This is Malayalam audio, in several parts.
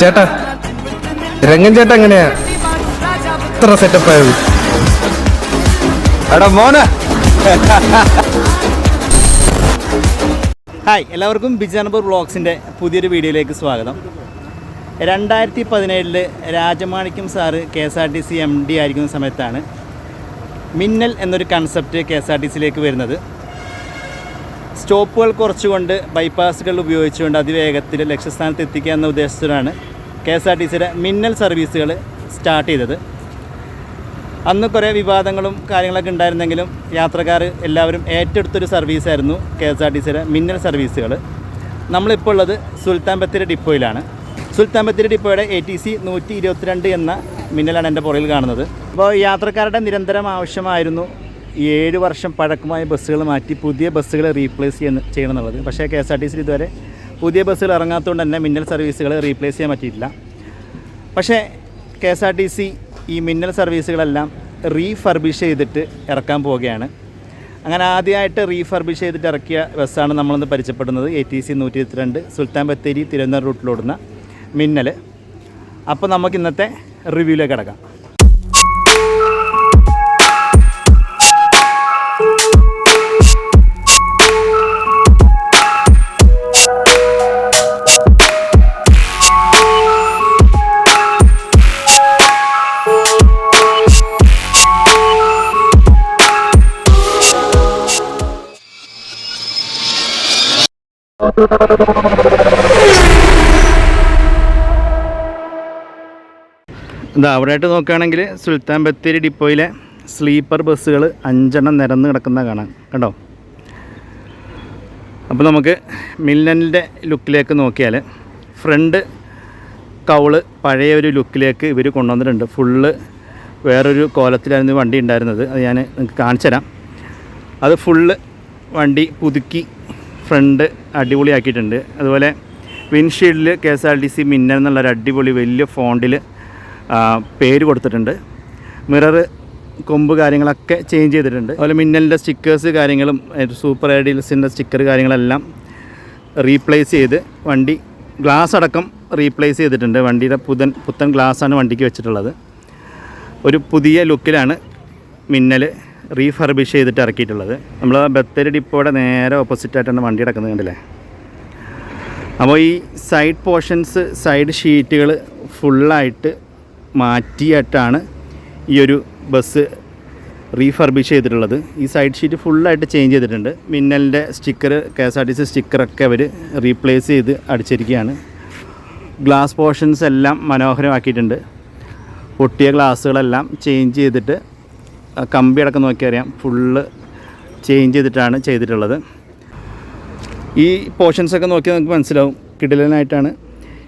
ചേട്ടാ രംഗൻ ചേട്ടാ എങ്ങനെയാ? ഇത്ര സെറ്റപ്പ് ആയത്? എടാ മോനെ. ഹായ് എല്ലാവർക്കും ബിജാനപൂർ വ്ളോഗ്സിന്റെ പുതിയൊരു വീഡിയോയിലേക്ക് സ്വാഗതം. രണ്ടായിരത്തി പതിനേഴിൽ Rajamanickam sir K S R T C M D ആയിരിക്കുന്ന സമയത്താണ് മിന്നൽ എന്നൊരു concept K S R T സിയിലേക്ക് വരുന്നത്. സ്റ്റോപ്പുകൾ കുറച്ചുകൊണ്ട് ബൈപ്പാസുകൾ ഉപയോഗിച്ചുകൊണ്ട് അതിവേഗത്തിൽ ലക്ഷ്യസ്ഥാനത്ത് എത്തിക്കുക എന്ന ഉദ്ദേശത്തിലാണ് കെ എസ് ആർ ടി സിയുടെ മിന്നൽ സർവീസുകൾ സ്റ്റാർട്ട് ചെയ്തത്. അന്ന് കുറേ വിവാദങ്ങളും കാര്യങ്ങളൊക്കെ ഉണ്ടായിരുന്നെങ്കിലും യാത്രക്കാർ എല്ലാവരും ഏറ്റെടുത്തൊരു സർവീസായിരുന്നു കെ എസ് ആർ ടി സിയുടെ മിന്നൽ സർവീസുകൾ. നമ്മളിപ്പോൾ ഉള്ളത് സുൽത്താൻ ബത്തേരി ഡിപ്പോയിലാണ്. സുൽത്താൻ ബത്തേരി ഡിപ്പോയുടെ എ ടി സി നൂറ്റി ഇരുപത്തിരണ്ട് എന്ന മിന്നലാണ് എന്റെ പുറകിൽ കാണുന്നത്. അപ്പോൾ യാത്രക്കാരുടെ നിരന്തരം ആവശ്യമായിരുന്നു ഏഴ് വർഷം പഴക്കമായ ബസ്സുകൾ മാറ്റി പുതിയ ബസ്സുകൾ റീപ്ലേസ് ചെയ്യുന്ന ചെയ്യണം എന്നുള്ളത് പക്ഷേ കെ എസ് ആർ ടി സിയിൽ ഇതുവരെ പുതിയ ബസ്സുകൾ ഇറങ്ങാത്തതുകൊണ്ട് തന്നെ മിന്നൽ സർവീസുകൾ റീപ്ലേസ് ചെയ്യാൻ പറ്റിയിട്ടില്ല. പക്ഷേ K S R T C ഈ മിന്നൽ സർവീസുകളെല്ലാം റീഫർബിഷ് ചെയ്തിട്ട് ഇറക്കാൻ പോവുകയാണ്. അങ്ങനെ ആദ്യമായിട്ട് റീഫർബിഷ് ചെയ്തിട്ട് ഇറക്കിയ ബസ്സാണ് നമ്മളിന്ന് പരിചയപ്പെടുന്നത്. എ ടി സി നൂറ്റി ഇരുപത്തിരണ്ട് സുൽത്താൻ ബത്തേരി തിരുവനന്തപുരം റൂട്ടിലോടുന്ന മിന്നൽ അപ്പോൾ നമുക്ക് ഇന്നത്തെ റിവ്യൂയിലേക്ക് കിടക്കാം. എന്താ അവിടെ ആയിട്ട് നോക്കുകയാണെങ്കിൽ സുൽത്താൻ ബത്തേരി ഡിപ്പോയിലെ സ്ലീപ്പർ ബസ്സുകൾ അഞ്ചെണ്ണം നിരന്ന് കിടക്കുന്ന കാണാം കണ്ടോ? അപ്പോൾ നമുക്ക് മില്ലനിന്റെ ലുക്കിലേക്ക് നോക്കിയാൽ ഫ്രണ്ട് കൗൾ പഴയ ഒരു ലുക്കിലേക്ക് ഇവർ കൊണ്ടുവന്നിട്ടുണ്ട്. ഫുള്ള് വേറൊരു കോലത്തിലായിരുന്നു വണ്ടി ഉണ്ടായിരുന്നത്. അത് ഞാൻ നിങ്ങൾക്ക് കാണിച്ചു തരാം അത് ഫുള്ള് വണ്ടി പുതുക്കി ഫ്രണ്ട് അടിപൊളിയാക്കിയിട്ടുണ്ട്. അതുപോലെ വിൻഷീൽഡിൽ K S R T C Minnal എന്നുള്ളൊരു അടിപൊളി വലിയ ഫോണ്ടിൽ പേര് കൊടുത്തിട്ടുണ്ട്. മിറർ കൊമ്പ് കാര്യങ്ങളൊക്കെ ചേഞ്ച് ചെയ്തിട്ടുണ്ട്. അതുപോലെ മിന്നലിന്റെ സ്റ്റിക്കേഴ്സ് കാര്യങ്ങളും സൂപ്പർ ഐഡിയൽസിന്റെ സ്റ്റിക്കർ കാര്യങ്ങളെല്ലാം റീപ്ലേസ് ചെയ്ത് വണ്ടി ഗ്ലാസ് അടക്കം റീപ്ലേസ് ചെയ്തിട്ടുണ്ട്. വണ്ടിയുടെ പുതൻ പുത്തൻ ഗ്ലാസ്സാണ് വണ്ടിക്ക് വെച്ചിട്ടുള്ളത്. ഒരു പുതിയ ലുക്കിലാണ് മിന്നൽ റീഫർബിഷ് ചെയ്തിട്ട് ഇറക്കിയിട്ടുള്ളത്. നമ്മൾ ബത്തേരി ഡിപ്പോയുടെ നേരെ ഓപ്പോസിറ്റായിട്ടാണ് വണ്ടി കിടക്കുന്നത് കണ്ടില്ലേ? അപ്പോൾ ഈ സൈഡ് പോർഷൻസ് സൈഡ് ഷീറ്റുകൾ ഫുള്ളായിട്ട് മാറ്റിയിട്ടാണ് ഈ ഒരു ബസ് റീഫർബിഷ് ചെയ്തിട്ടുള്ളത്. ഈ സൈഡ് ഷീറ്റ് ഫുള്ളായിട്ട് ചേഞ്ച് ചെയ്തിട്ടുണ്ട്. മിന്നലിന്റെ sticker K S R T C സ്റ്റിക്കറൊക്കെ അവർ റീപ്ലേസ് ചെയ്ത് അടിച്ചിരിക്കുകയാണ്. ഗ്ലാസ് പോർഷൻസ് എല്ലാം മനോഹരമാക്കിയിട്ടുണ്ട്. പൊട്ടിയ ഗ്ലാസ്സുകളെല്ലാം ചേഞ്ച് ചെയ്തിട്ട് ആ കമ്പി അടക്കം നോക്കിയറിയാം ഫുള്ള് ചേഞ്ച് ചെയ്തിട്ടാണ് ചെയ്തിട്ടുള്ളത്. ഈ പോർഷൻസൊക്കെ നോക്കിയാൽ നമുക്ക് മനസ്സിലാവും. കിടിലനായിട്ടാണ്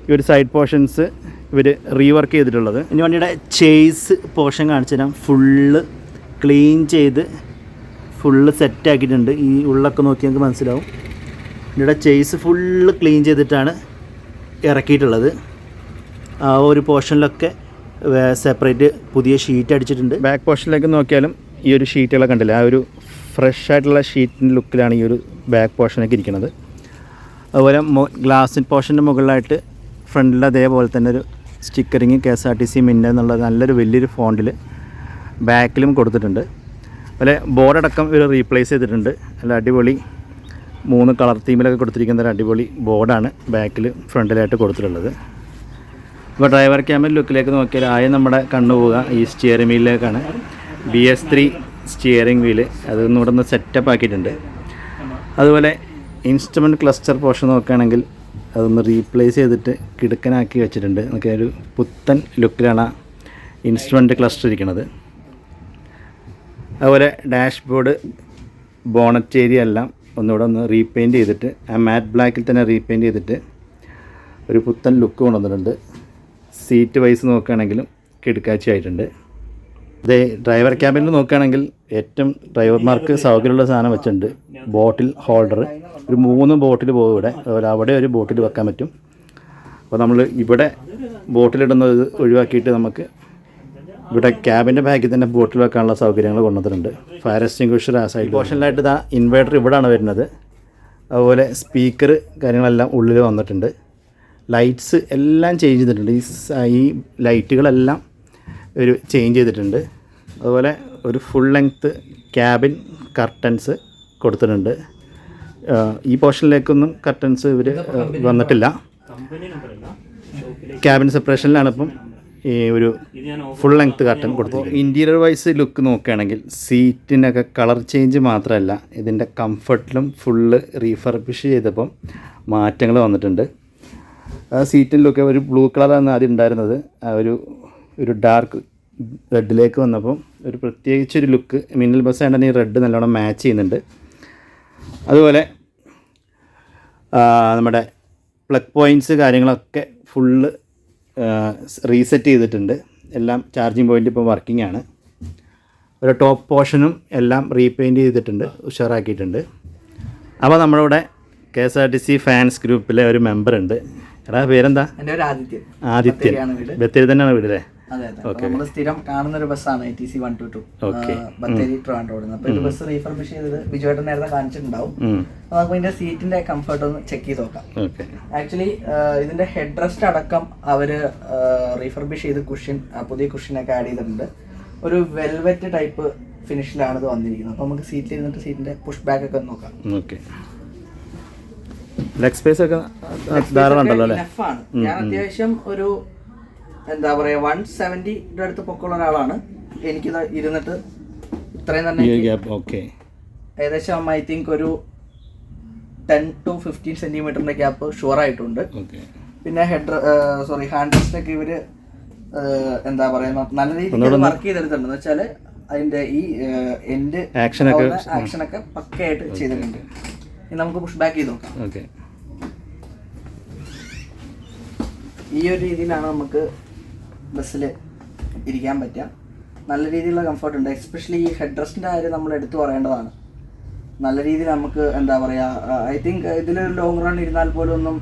ഈ ഒരു സൈഡ് പോർഷൻസ് ഇവർ റീവർക്ക് ചെയ്തിട്ടുള്ളത്. ഇനി വണ്ടിയുടെ ചേസ് പോർഷൻ കാണിച്ചു തരാം. ഫുള്ള് ക്ലീൻ ചെയ്ത് ഫുള്ള് സെറ്റാക്കിയിട്ടുണ്ട് ഈ ഉള്ളൊക്കെ നോക്കി നമുക്ക് മനസ്സിലാവും. വണ്ടിയുടെ ചേസ് ഫുള്ള് ക്ലീൻ ചെയ്തിട്ടാണ് ഇറക്കിയിട്ടുള്ളത്. ആ ഒരു പോർഷനിലൊക്കെ സെപ്പറേറ്റ് പുതിയ ഷീറ്റ് അടിച്ചിട്ടുണ്ട്. ബാക്ക് പോർഷനിലേക്ക് നോക്കിയാലും ഈ ഒരു ഷീറ്റുകളൊക്കെ കണ്ടില്ല? ആ ഒരു ഫ്രഷ് ആയിട്ടുള്ള ഷീറ്റിന്റെ ലുക്കിലാണ് ഈ ഒരു ബാക്ക് പോർഷനൊക്കെ ഇരിക്കുന്നത്. അതുപോലെ ഗ്ലാസ് പോർഷന്റെ മുകളിലായിട്ട് ഫ്രണ്ടിൽ അതേപോലെ തന്നെ ഒരു stickering K S R T C മിന്ന എന്നുള്ള നല്ലൊരു വലിയൊരു ഫോണ്ടിൽ ബാക്കിലും കൊടുത്തിട്ടുണ്ട്. അതുപോലെ ബോർഡടക്കം ഇവർ റീപ്ലേസ് ചെയ്തിട്ടുണ്ട്. നല്ല അടിപൊളി മൂന്ന് കളർ തീമിലൊക്കെ കൊടുത്തിരിക്കുന്ന ഒരു അടിപൊളി ബോർഡാണ് ബാക്കിൽ ഫ്രണ്ടിലായിട്ട് കൊടുത്തിട്ടുള്ളത്. ഇപ്പോൾ ഡ്രൈവർ ക്യാമറ ലുക്കിലേക്ക് നോക്കിയാൽ ആദ്യം നമ്മുടെ കണ്ണു പോവുക ഈ steering വീലിലേക്കാണ് B S three steering wheel അതൊന്നും ഇവിടെ നിന്ന് സെറ്റപ്പ് ആക്കിയിട്ടുണ്ട്. അതുപോലെ ഇൻസ്ട്രുമെന്റ് ക്ലസ്റ്റർ പോർഷൻ നോക്കുകയാണെങ്കിൽ അതൊന്ന് റീപ്ലേസ് ചെയ്തിട്ട് കിടുക്കനാക്കി വെച്ചിട്ടുണ്ട്. നമുക്ക് ഒരു പുത്തൻ ലുക്കിലാണ് ഇൻസ്ട്രുമെന്റ് ക്ലസ്റ്റർ ഇരിക്കുന്നത്. അതുപോലെ ഡാഷ്ബോർഡ് ബോണറ്റ് ഏരിയ എല്ലാം ഒന്നുകൂടെ ഒന്ന് റീപെയിന്റ് ചെയ്തിട്ട് ആ മാറ്റ് ബ്ലാക്കിൽ തന്നെ റീപെയിന്റ് ചെയ്തിട്ട് ഒരു പുത്തൻ ലുക്ക് കൊണ്ടുവന്നിട്ടുണ്ട്. സീറ്റ് വൈസ് നോക്കുകയാണെങ്കിലും കിടക്കാച്ചി ആയിട്ടുണ്ട് അതേ ഡ്രൈവർ ക്യാബിനിൽ നോക്കുകയാണെങ്കിൽ ഏറ്റവും ഡ്രൈവർമാർക്ക് സൗകര്യമുള്ള സാധനം വെച്ചിട്ടുണ്ട്. Bottle holder. ഒരു മൂന്ന് ബോട്ടിൽ പോകും ഇവിടെ. അതുപോലെ അവിടെ ഒരു ബോട്ടിൽ വെക്കാൻ പറ്റും. അപ്പോൾ നമ്മൾ ഇവിടെ ബോട്ടിലിടുന്നത് ഒഴിവാക്കിയിട്ട് നമുക്ക് ഇവിടെ ക്യാബിന്റെ ബാക്കിൽ തന്നെ ബോട്ടിൽ വെക്കാനുള്ള സൗകര്യങ്ങൾ കൊണ്ടുവന്നിട്ടുണ്ട്. ഫയർ എക്സ്റ്റിംഗ്വിഷർ ആ സൈഡ് പോർഷനിലായിട്ട് ഇതാ ഇൻവേർട്ടർ ഇവിടെയാണ് വരുന്നത്. അതുപോലെ സ്പീക്കർ കാര്യങ്ങളെല്ലാം ഉള്ളിൽ വന്നിട്ടുണ്ട്. ലൈറ്റ്സ് എല്ലാം ചേഞ്ച് ചെയ്തിട്ടുണ്ട്. ഈ ഈ ലൈറ്റുകളെല്ലാം ഒരു ചേഞ്ച് ചെയ്തിട്ടുണ്ട്. അതുപോലെ ഒരു ഫുൾ ലെങ്ത്ത് ക്യാബിൻ കർട്ടൻസ് കൊടുത്തിട്ടുണ്ട്. ഈ പോർഷനിലേക്കൊന്നും കർട്ടൻസ് ഇവർ വന്നിട്ടില്ല. ക്യാബിൻ സെപ്പറേഷനിലാണ് ഇപ്പം ഈ ഒരു ഫുൾ ലെങ്ത് കർട്ടൻ കൊടുത്തു ഇന്റീരിയർ വൈസ് ലുക്ക് നോക്കുകയാണെങ്കിൽ സീറ്റിനൊക്കെ കളർ ചേഞ്ച് മാത്രമല്ല ഇതിന്റെ കംഫർട്ടിലും ഫുള്ള് റീഫർബിഷ് ചെയ്തപ്പം മാറ്റങ്ങൾ വന്നിട്ടുണ്ട്. ആ സീറ്റിലൊക്കെ ഒരു ബ്ലൂ കളറാണ് ആദ്യം ഉണ്ടായിരുന്നത്. ആ ഒരു ഒരു ഡാർക്ക് റെഡിലേക്ക് വന്നപ്പം ഒരു പ്രത്യേകിച്ചൊരു ലുക്ക് മിന്നൽ ബസ് ആണെങ്കിൽ ഈ റെഡ് നല്ലോണം മാച്ച് ചെയ്യുന്നുണ്ട്. അതുപോലെ നമ്മുടെ പ്ലഗ് പോയിന്റ്സ് കാര്യങ്ങളൊക്കെ ഫുള്ള് റീസെറ്റ് ചെയ്തിട്ടുണ്ട്. എല്ലാം ചാർജിങ് പോയിന്റ് ഇപ്പോൾ വർക്കിംഗ് ആണ്. ഒരു ടോപ്പ് പോർഷനും എല്ലാം റീപെയിന്റ് ചെയ്തിട്ടുണ്ട് ഉഷാറാക്കിയിട്ടുണ്ട്. അപ്പോൾ നമ്മളിവിടെ K S R T C fans ഗ്രൂപ്പിലെ ഒരു മെമ്പർ ഉണ്ട് എടാ പേരെന്താ? എന്റെ പേര് ആദിത്യൻ. ആദിത്യൻ. ബത്തേരി തന്നെയാണ് വീട് അല്ലേ? നമ്മൾ സ്ഥിരം കാണുന്ന ഒരു ബസ്സാണ് T C one two two. Bathery Trivandrum അപ്പൊ ഇത് ബസ് റീഫർബിഷ് ചെയ്തത് ബിജുവേട്ടൻ നേരത്തെ കാണിച്ചിട്ടുണ്ടാവും. നമുക്ക് ഇതിന്റെ സീറ്റിന്റെ കംഫർട്ട് ഒന്ന് ചെക്ക് ചെയ്ത് നോക്കാം. ആക്ച്വലി ഇതിന്റെ ഹെഡ് റെസ്റ്റ് അടക്കം അവർ റീഫർബിഷ് ചെയ്ത് കുഷൻ പുതിയ കുഷ്യനൊക്കെ ആഡ് ചെയ്തിട്ടുണ്ട്. ഒരു വെൽവെറ്റ് ടൈപ്പ് ഫിനിഷിലാണ് ഇത് വന്നിരിക്കുന്നത്. അപ്പൊ നമുക്ക് സീറ്റിൽ ഇരുന്നിട്ട് സീറ്റിന്റെ പുഷ് ബാക്ക് ഒക്കെ നോക്കാം. ഓക്കെ. ലെഗ് സ്പേസ് ഒക്കെ ധാരാളം ഉണ്ടല്ലോ അല്ലേ? ആണ്. ഞാൻ അത്യാവശ്യം ഒരു എന്താ പറയാ വൺ സെവന്റിയുടെ അടുത്ത് പൊക്കമുള്ള ഒരാളാണ്. എനിക്ക് ഇരുന്നിട്ട് ഇത്രയും തന്നെ ഏകദേശം ഐ തിങ്ക് ഒരു ടെൻ ടു ഫിഫ്റ്റീൻ സെന്റിമീറ്ററിന്റെ ഗ്യാപ്പ് ഷുവർ ആയിട്ടുണ്ട്. പിന്നെ ഹെഡ് സോറി ഹാൻഡ് റെസ്റ്റൊക്കെ ഇവർ എന്താ പറയാ നല്ല രീതിയിൽ വർക്ക് ചെയ്തെടുത്തിട്ടുണ്ട് എന്ന് വെച്ചാൽ അതിന്റെ ഈ എൻഡ് ആക്ഷനൊക്കെ ആക്ഷൻ ഒക്കെ പക്കയായിട്ട് ചെയ്തിട്ടുണ്ട്. നമുക്ക് പുഷ് ബാക്ക് ചെയ്ത് നോക്കാം. ഈ ഒരു രീതിയിലാണ് നമുക്ക് ബസ്സിൽ ഇരിക്കാൻ പറ്റുക. നല്ല രീതിയിലുള്ള കംഫർട്ട് ഉണ്ട്. എക്സ്പെഷ്യലി ഈ ഹെഡ് റെസ്റ്റിന്റെ കാര്യം നമ്മൾ എടുത്തു പറയേണ്ടതാണ്. നല്ല രീതിയിൽ നമുക്ക് എന്താ പറയുക ഐ തിങ്ക് ഇതിൽ ലോങ് റൺ ഇരുന്നാൽ പോലും ഒന്നും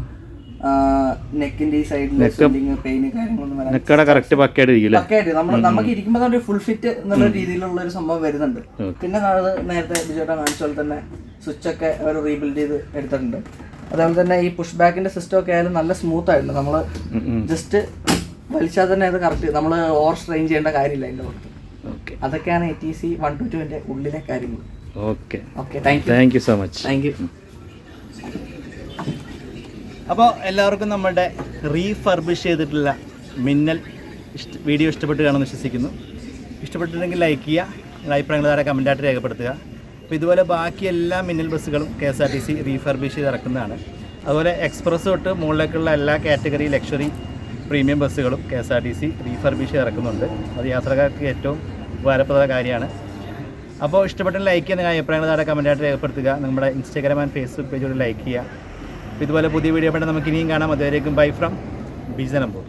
നെക്കിന്റെ ഈ സൈഡിൽ സ്വെല്ലിങ് പെയിൻ കാര്യങ്ങളൊന്നും വരാൻ നമ്മൾ നമുക്ക് ഇരിക്കുമ്പോൾ തന്നെ ഫുൾ ഫിറ്റ് എന്നുള്ള രീതിയിലുള്ള ഒരു സംഭവം വരുന്നുണ്ട്. പിന്നെ നേരത്തെ ബിജുട്ട കാണിച്ച പോലെ തന്നെ സ്വിച്ച് ഒക്കെ അവർ റീബിൽഡ് ചെയ്ത് എടുത്തിട്ടുണ്ട്. അതുപോലെ തന്നെ ഈ പുഷ് ബാക്കിന്റെ സിസ്റ്റം ഒക്കെ ആയാലും നല്ല സ്മൂത്ത് ആയിരുന്നു. നമ്മൾ ജസ്റ്റ് വലിച്ചാൽ തന്നെ അത് കറക്റ്റ് നമ്മൾ ഓവർ സ്ട്രെയിൻ ചെയ്യേണ്ട കാര്യമില്ല അതിന്റെ പുറത്ത്. ഓക്കെ അതൊക്കെയാണ് A T C one two ടുവിന്റെ ഉള്ളിലെ കാര്യങ്ങൾ. Okay okay thank you so much thank you അപ്പോൾ എല്ലാവർക്കും നമ്മളുടെ റീഫർബിഷ് ചെയ്തിട്ടുള്ള മിന്നൽ ഇഷ്ട വീഡിയോ ഇഷ്ടപ്പെട്ട് കാണുമെന്ന് വിശ്വസിക്കുന്നു. ഇഷ്ടപ്പെട്ടിട്ടുണ്ടെങ്കിൽ ലൈക്ക് ചെയ്യുക. നിങ്ങളുടെ അഭിപ്രായങ്ങൾ താഴെ കമന്റായിട്ട് രേഖപ്പെടുത്തുക. അപ്പോൾ ഇതുപോലെ ബാക്കി എല്ലാ മിന്നൽ ബസ്സുകളും K S R T C refurbish ചെയ്ത് ഇറക്കുന്നതാണ്. അതുപോലെ എക്സ്പ്രസ് തൊട്ട് മുകളിലേക്കുള്ള എല്ലാ കാറ്റഗറി ലക്ഷറി പ്രീമിയം ബസ്സുകളും K S R T C refurbish ചെയ്ത് ഇറക്കുന്നുണ്ട്. അത് യാത്രക്കാർക്ക് ഏറ്റവും ഉപകാരപ്രദ കാര്യമാണ്. അപ്പോൾ ഇഷ്ടപ്പെട്ട ലൈക്ക് ചെയ്യുന്ന അഭിപ്രായങ്ങൾ താഴെ കമന്റായിട്ട് രേഖപ്പെടുത്തുക. നമ്മുടെ ഇൻസ്റ്റാഗ്രാം ആൻഡ് ഫേസ്ബുക്ക് പേജോട് ലൈക്ക് ചെയ്യുക. ഇതുപോലെ പുതിയ വീഡിയോ പെട്ടെന്ന് നമുക്ക് ഇനിയും കാണാം. അതുവരേക്കും ബൈ ഫ്രം ബിജനമ്പൂർ